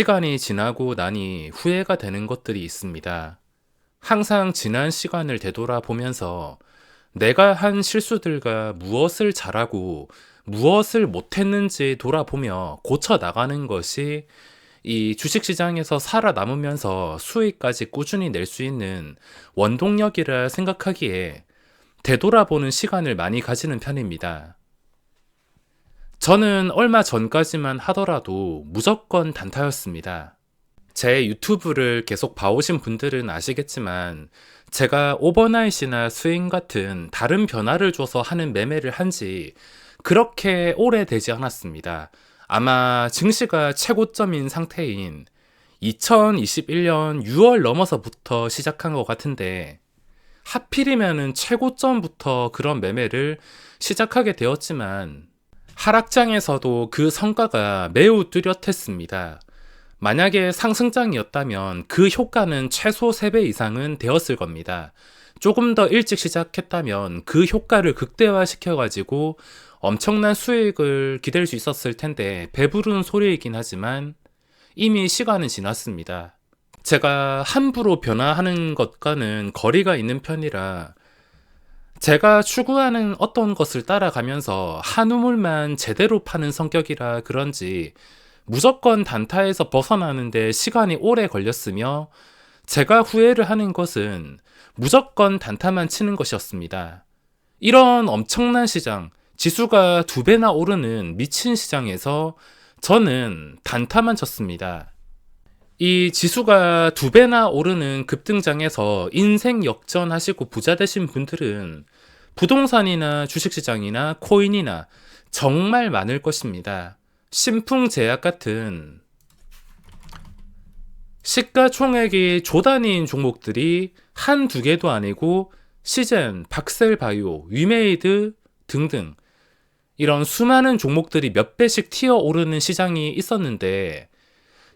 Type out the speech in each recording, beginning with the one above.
시간이 지나고 나니 후회가 되는 것들이 있습니다. 항상 지난 시간을 되돌아보면서 내가 한 실수들과 무엇을 잘하고 무엇을 못했는지 돌아보며 고쳐 나가는 것이 이 주식시장에서 살아남으면서 수익까지 꾸준히 낼 수 있는 원동력이라 생각하기에 되돌아보는 시간을 많이 가지는 편입니다. 저는 얼마 전까지만 하더라도 무조건 단타였습니다. 제 유튜브를 계속 봐오신 분들은 아시겠지만 제가 오버나잇이나 스윙 같은 다른 변화를 줘서 하는 매매를 한 지 그렇게 오래되지 않았습니다. 아마 증시가 최고점인 상태인 2021년 6월 넘어서부터 시작한 것 같은데 하필이면은 최고점부터 그런 매매를 시작하게 되었지만 하락장에서도 그 성과가 매우 뚜렷했습니다. 만약에 상승장이었다면 그 효과는 최소 3배 이상은 되었을 겁니다. 조금 더 일찍 시작했다면 그 효과를 극대화시켜가지고 엄청난 수익을 기댈 수 있었을 텐데 배부른 소리이긴 하지만 이미 시간은 지났습니다. 제가 함부로 변화하는 것과는 거리가 있는 편이라 제가 추구하는 어떤 것을 따라가면서 한 우물만 제대로 파는 성격이라 그런지 무조건 단타에서 벗어나는데 시간이 오래 걸렸으며 제가 후회를 하는 것은 무조건 단타만 치는 것이었습니다. 이런 엄청난 시장, 지수가 두 배나 오르는 미친 시장에서 저는 단타만 쳤습니다. 이 지수가 두 배나 오르는 급등장에서 인생 역전하시고 부자 되신 분들은 부동산이나 주식시장이나 코인이나 정말 많을 것입니다. 신풍제약 같은 시가총액이 조단위인 종목들이 한 두 개도 아니고 시젠, 박셀바이오, 위메이드 등등 이런 수많은 종목들이 몇 배씩 튀어 오르는 시장이 있었는데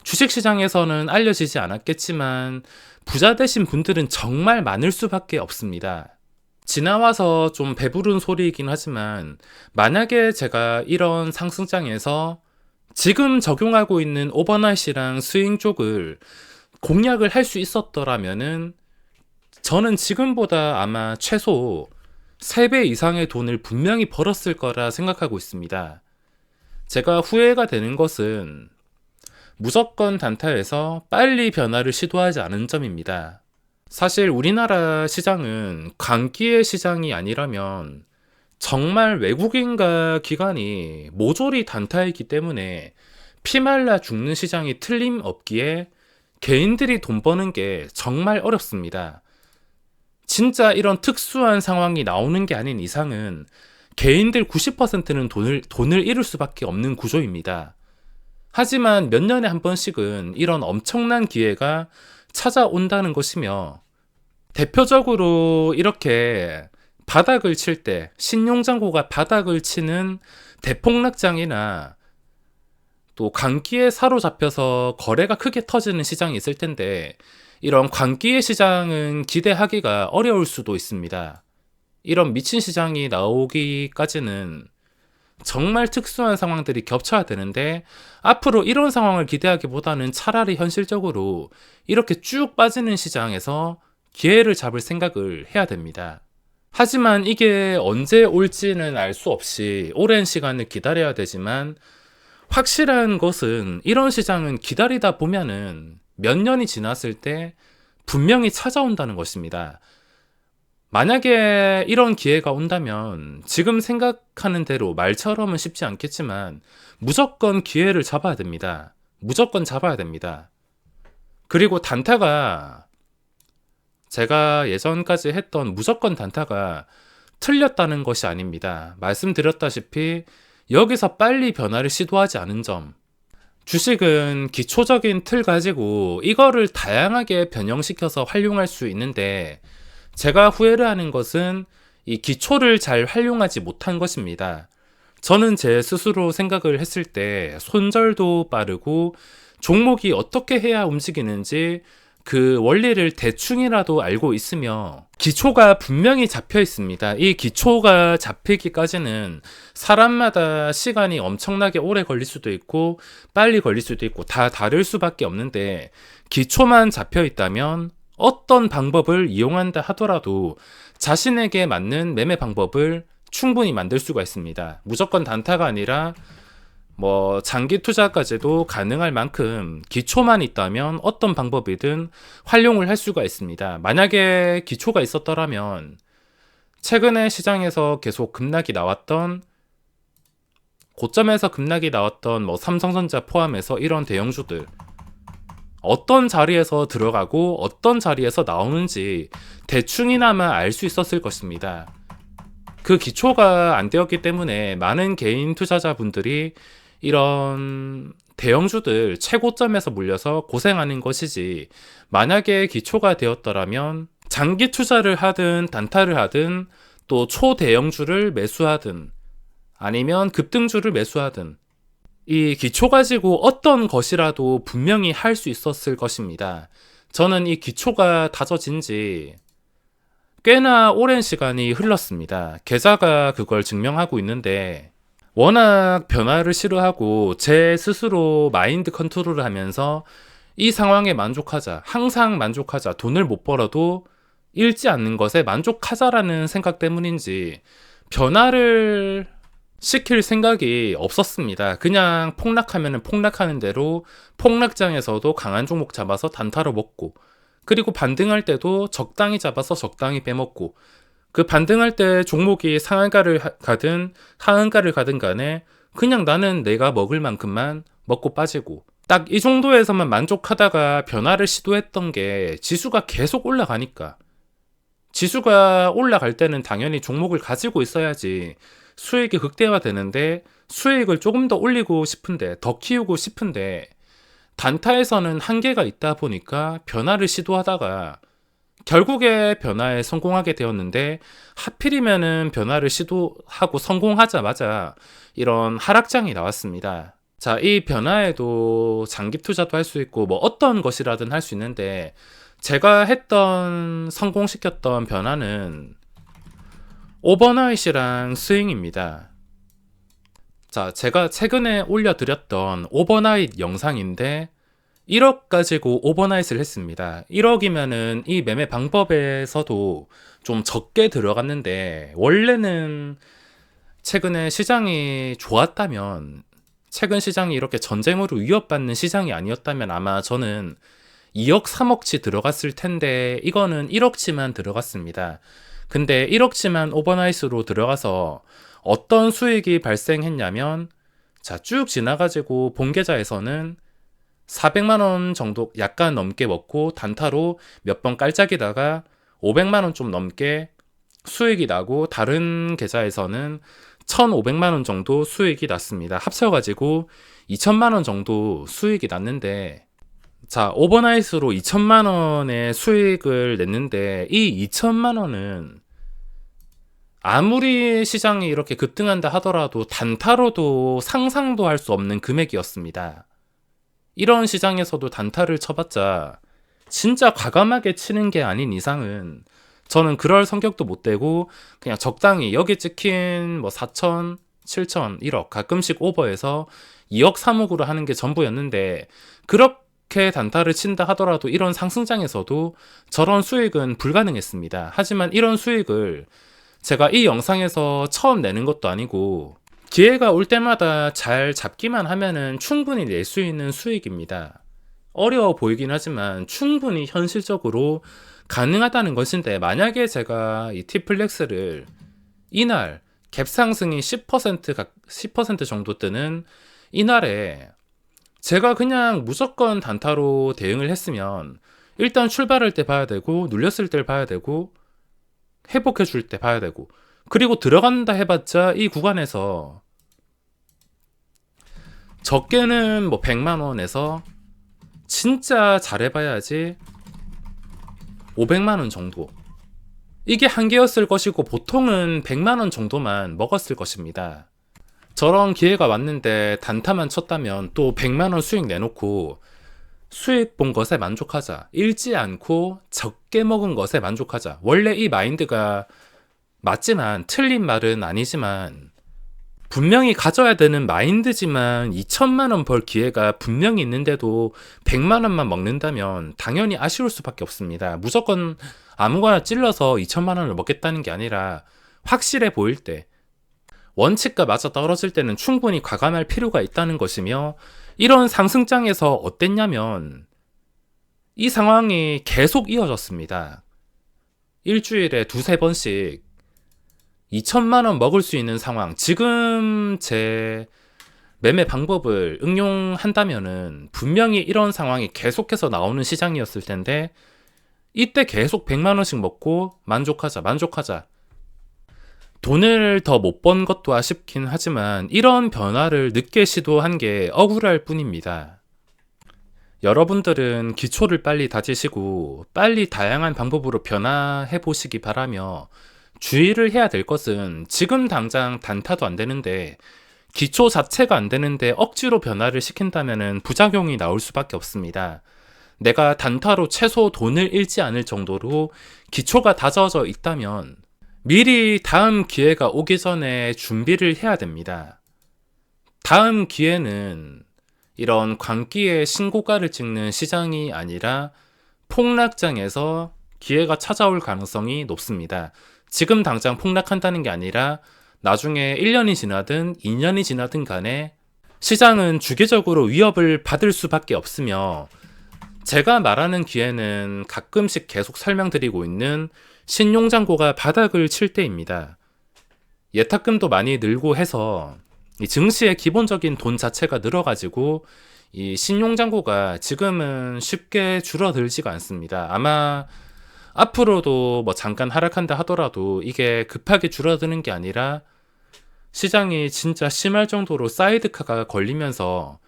주식시장에서는 알려지지 않았겠지만 부자 되신 분들은 정말 많을 수밖에 없습니다. 지나와서 좀 배부른 소리이긴 하지만 만약에 제가 이런 상승장에서 지금 적용하고 있는 오버나잇이랑 스윙 쪽을 공략을 할 수 있었더라면은 저는 지금보다 아마 최소 3배 이상의 돈을 분명히 벌었을 거라 생각하고 있습니다. 제가 후회가 되는 것은 무조건 단타에서 빨리 변화를 시도하지 않은 점입니다. 사실 우리나라 시장은 광기의 시장이 아니라면 정말 외국인과 기관이 모조리 단타이기 때문에 피말라 죽는 시장이 틀림없기에 개인들이 돈 버는 게 정말 어렵습니다. 진짜 이런 특수한 상황이 나오는 게 아닌 이상은 개인들 90%는 돈을, 돈을 잃을 수밖에 없는 구조입니다. 하지만 몇 년에 한 번씩은 이런 엄청난 기회가 찾아온다는 것이며 대표적으로 이렇게 바닥을 칠 때 신용장고가 바닥을 치는 대폭락장이나 또 감기에 사로잡혀서 거래가 크게 터지는 시장이 있을 텐데 이런 광기의 시장은 기대하기가 어려울 수도 있습니다. 이런 미친 시장이 나오기까지는 정말 특수한 상황들이 겹쳐야 되는데 앞으로 이런 상황을 기대하기보다는 차라리 현실적으로 이렇게 쭉 빠지는 시장에서 기회를 잡을 생각을 해야 됩니다. 하지만 이게 언제 올지는 알 수 없이 오랜 시간을 기다려야 되지만 확실한 것은 이런 시장은 기다리다 보면은 몇 년이 지났을 때 분명히 찾아온다는 것입니다. 만약에 이런 기회가 온다면 지금 생각하는 대로 말처럼은 쉽지 않겠지만 무조건 기회를 잡아야 됩니다. 무조건 잡아야 됩니다. 그리고 단타가 제가 예전까지 했던 무조건 단타가 틀렸다는 것이 아닙니다. 말씀드렸다시피 여기서 빨리 변화를 시도하지 않은 점, 주식은 기초적인 틀 가지고 이거를 다양하게 변형시켜서 활용할 수 있는데 제가 후회를 하는 것은 이 기초를 잘 활용하지 못한 것입니다. 저는 제 스스로 생각을 했을 때 손절도 빠르고 종목이 어떻게 해야 움직이는지 그 원리를 대충이라도 알고 있으며 기초가 분명히 잡혀 있습니다. 이 기초가 잡히기까지는 사람마다 시간이 엄청나게 오래 걸릴 수도 있고 빨리 걸릴 수도 있고 다 다를 수밖에 없는데 기초만 잡혀 있다면 어떤 방법을 이용한다 하더라도 자신에게 맞는 매매 방법을 충분히 만들 수가 있습니다. 무조건 단타가 아니라 뭐 장기 투자까지도 가능할 만큼 기초만 있다면 어떤 방법이든 활용을 할 수가 있습니다. 만약에 기초가 있었더라면 최근에 시장에서 계속 급락이 나왔던 고점에서 급락이 나왔던 뭐 삼성전자 포함해서 이런 대형주들 어떤 자리에서 들어가고 어떤 자리에서 나오는지 대충이나마 알 수 있었을 것입니다. 그 기초가 안 되었기 때문에 많은 개인 투자자분들이 이런 대형주들 최고점에서 물려서 고생하는 것이지 만약에 기초가 되었더라면 장기 투자를 하든 단타를 하든 또 초대형주를 매수하든 아니면 급등주를 매수하든 이 기초 가지고 어떤 것이라도 분명히 할 수 있었을 것입니다. 저는 이 기초가 다져진 지 꽤나 오랜 시간이 흘렀습니다. 계좌가 그걸 증명하고 있는데 워낙 변화를 싫어하고 제 스스로 마인드 컨트롤을 하면서 이 상황에 만족하자, 항상 만족하자, 돈을 못 벌어도 잃지 않는 것에 만족하자라는 생각 때문인지 변화를 시킬 생각이 없었습니다. 그냥 폭락하면 폭락하는 대로 폭락장에서도 강한 종목 잡아서 단타로 먹고 그리고 반등할 때도 적당히 잡아서 적당히 빼먹고 그 반등할 때 종목이 상한가를 가든 하한가를 가든 간에 그냥 나는 내가 먹을 만큼만 먹고 빠지고 딱 이 정도에서만 만족하다가 변화를 시도했던 게 지수가 계속 올라가니까 지수가 올라갈 때는 당연히 종목을 가지고 있어야지 수익이 극대화되는데 수익을 조금 더 올리고 싶은데 더 키우고 싶은데 단타에서는 한계가 있다 보니까 변화를 시도하다가 결국에 변화에 성공하게 되었는데 하필이면은 변화를 시도하고 성공하자마자 이런 하락장이 나왔습니다. 자, 이 변화에도 장기 투자도 할 수 있고 뭐 어떤 것이라든 할 수 있는데 제가 했던 성공시켰던 변화는 오버나잇이랑 스윙입니다. 자, 제가 최근에 올려드렸던 오버나잇 영상인데 1억 가지고 오버나잇을 했습니다. 1억이면은 이 매매 방법에서도 좀 적게 들어갔는데 원래는 최근에 시장이 좋았다면 최근 시장이 이렇게 전쟁으로 위협받는 시장이 아니었다면 아마 저는 2억 3억치 들어갔을 텐데 이거는 1억치만 들어갔습니다. 근데 1억치만 오버나잇으로 들어가서 어떤 수익이 발생했냐면 자 쭉 지나가지고 본계좌에서는 400만 원 정도 약간 넘게 먹고 단타로 몇 번 깔짝이다가 500만 원 좀 넘게 수익이 나고 다른 계좌에서는 1,500만 원 정도 수익이 났습니다. 합쳐가지고 2천만 원 정도 수익이 났는데 자 오버나잇으로 2천만 원의 수익을 냈는데 이 2천만 원은 아무리 시장이 이렇게 급등한다 하더라도 단타로도 상상도 할 수 없는 금액이었습니다. 이런 시장에서도 단타를 쳐봤자 진짜 과감하게 치는 게 아닌 이상은 저는 그럴 성격도 못 되고 그냥 적당히 여기 찍힌 뭐 4천, 7천, 1억 가끔씩 오버해서 2억, 3억으로 하는 게 전부였는데 그렇게 단타를 친다 하더라도 이런 상승장에서도 저런 수익은 불가능했습니다. 하지만 이런 수익을 제가 이 영상에서 처음 내는 것도 아니고 기회가 올 때마다 잘 잡기만 하면은 충분히 낼 수 있는 수익입니다. 어려워 보이긴 하지만 충분히 현실적으로 가능하다는 것인데 만약에 제가 이 티플렉스를 이날 갭 상승이 10% 10% 정도 뜨는 이날에 제가 그냥 무조건 단타로 대응을 했으면 일단 출발할 때 봐야 되고 눌렸을 때 봐야 되고 회복해 줄 때 봐야 되고 그리고 들어간다 해봤자 이 구간에서 적게는 뭐 100만 원에서 진짜 잘해봐야지 500만 원 정도. 이게 한계였을 것이고 보통은 100만 원 정도만 먹었을 것입니다. 저런 기회가 왔는데 단타만 쳤다면 또 100만 원 수익 내놓고 수익 본 것에 만족하자. 잃지 않고 적게 먹은 것에 만족하자. 원래 이 마인드가 맞지만 틀린 말은 아니지만 분명히 가져야 되는 마인드지만 2천만 원 벌 기회가 분명히 있는데도 100만 원만 먹는다면 당연히 아쉬울 수밖에 없습니다. 무조건 아무거나 찔러서 2천만 원을 먹겠다는 게 아니라 확실해 보일 때 원칙과 맞아 떨어질 때는 충분히 과감할 필요가 있다는 것이며 이런 상승장에서 어땠냐면 이 상황이 계속 이어졌습니다. 일주일에 두세 번씩 2천만 원 먹을 수 있는 상황. 지금 제 매매 방법을 응용한다면은 분명히 이런 상황이 계속해서 나오는 시장이었을 텐데 이때 계속 100만 원씩 먹고 만족하자, 만족하자. 돈을 더 못 번 것도 아쉽긴 하지만 이런 변화를 늦게 시도한 게 억울할 뿐입니다. 여러분들은 기초를 빨리 다지시고 빨리 다양한 방법으로 변화해 보시기 바라며 주의를 해야 될 것은 지금 당장 단타도 안 되는데 기초 자체가 안 되는데 억지로 변화를 시킨다면 부작용이 나올 수밖에 없습니다. 내가 단타로 최소 돈을 잃지 않을 정도로 기초가 다져져 있다면 미리 다음 기회가 오기 전에 준비를 해야 됩니다. 다음 기회는 이런 광기의 신고가를 찍는 시장이 아니라 폭락장에서 기회가 찾아올 가능성이 높습니다. 지금 당장 폭락한다는 게 아니라 나중에 1년이 지나든 2년이 지나든 간에 시장은 주기적으로 위협을 받을 수밖에 없으며 제가 말하는 기회는 가끔씩 계속 설명드리고 있는 신용장고가 바닥을 칠 때입니다. 예탁금도 많이 늘고 해서 이 증시의 기본적인 돈 자체가 늘어가지고 이 신용장고가 지금은 쉽게 줄어들지가 않습니다. 아마 앞으로도 뭐 잠깐 하락한다 하더라도 이게 급하게 줄어드는 게 아니라 시장이 진짜 심할 정도로 사이드카가 걸리면서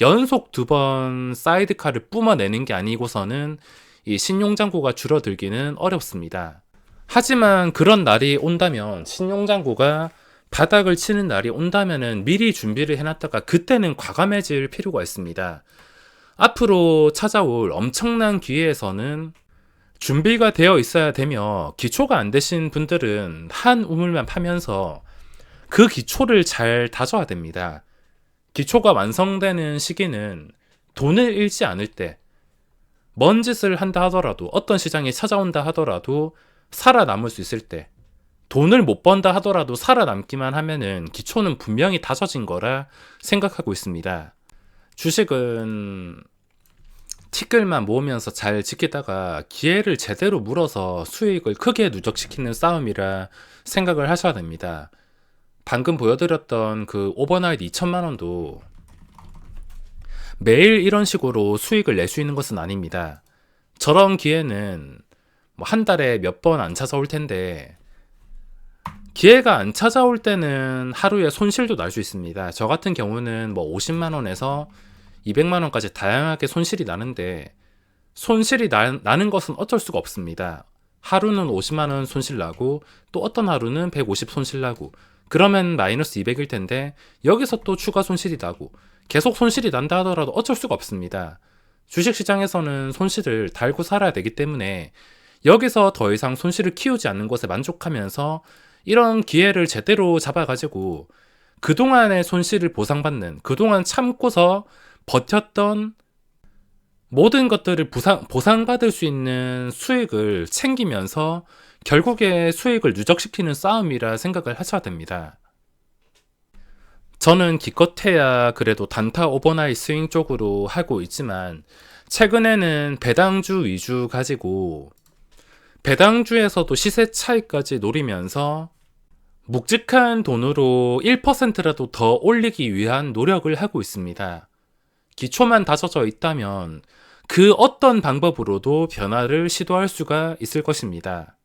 연속 두 번 사이드카를 뿜어내는 게 아니고서는 이 신용장고가 줄어들기는 어렵습니다. 하지만 그런 날이 온다면 신용장고가 바닥을 치는 날이 온다면은 미리 준비를 해놨다가 그때는 과감해질 필요가 있습니다. 앞으로 찾아올 엄청난 기회에서는 준비가 되어 있어야 되며 기초가 안 되신 분들은 한 우물만 파면서 그 기초를 잘 다져야 됩니다. 기초가 완성되는 시기는 돈을 잃지 않을 때, 먼 짓을 한다 하더라도, 어떤 시장이 찾아온다 하더라도 살아남을 수 있을 때, 돈을 못 번다 하더라도 살아남기만 하면은 기초는 분명히 다져진 거라 생각하고 있습니다. 주식은 티끌만 모으면서 잘 지키다가 기회를 제대로 물어서 수익을 크게 누적시키는 싸움이라 생각을 하셔야 됩니다. 방금 보여드렸던 그 오버나이트 2천만 원도 매일 이런 식으로 수익을 낼 수 있는 것은 아닙니다. 저런 기회는 뭐 한 달에 몇 번 안 찾아올 텐데 기회가 안 찾아올 때는 하루에 손실도 날 수 있습니다. 저 같은 경우는 뭐 50만 원에서 200만 원까지 다양하게 손실이 나는데 손실이 나, 나는 것은 어쩔 수가 없습니다. 하루는 50만 원 손실 나고 또 어떤 하루는 150 손실 나고 그러면 마이너스 200일 텐데 여기서 또 추가 손실이 나고 계속 손실이 난다 하더라도 어쩔 수가 없습니다. 주식시장에서는 손실을 달고 살아야 되기 때문에 여기서 더 이상 손실을 키우지 않는 것에 만족하면서 이런 기회를 제대로 잡아가지고 그동안의 손실을 보상받는, 그동안 참고서 버텼던 모든 것들을 보상, 보상받을 수 있는 수익을 챙기면서 결국에 수익을 누적시키는 싸움이라 생각을 하셔야 됩니다. 저는 기껏해야 그래도 단타 오버나이 스윙 쪽으로 하고 있지만 최근에는 배당주 위주 가지고 배당주에서도 시세 차이까지 노리면서 묵직한 돈으로 1%라도 더 올리기 위한 노력을 하고 있습니다. 기초만 다져져 있다면 그 어떤 방법으로도 변화를 시도할 수가 있을 것입니다.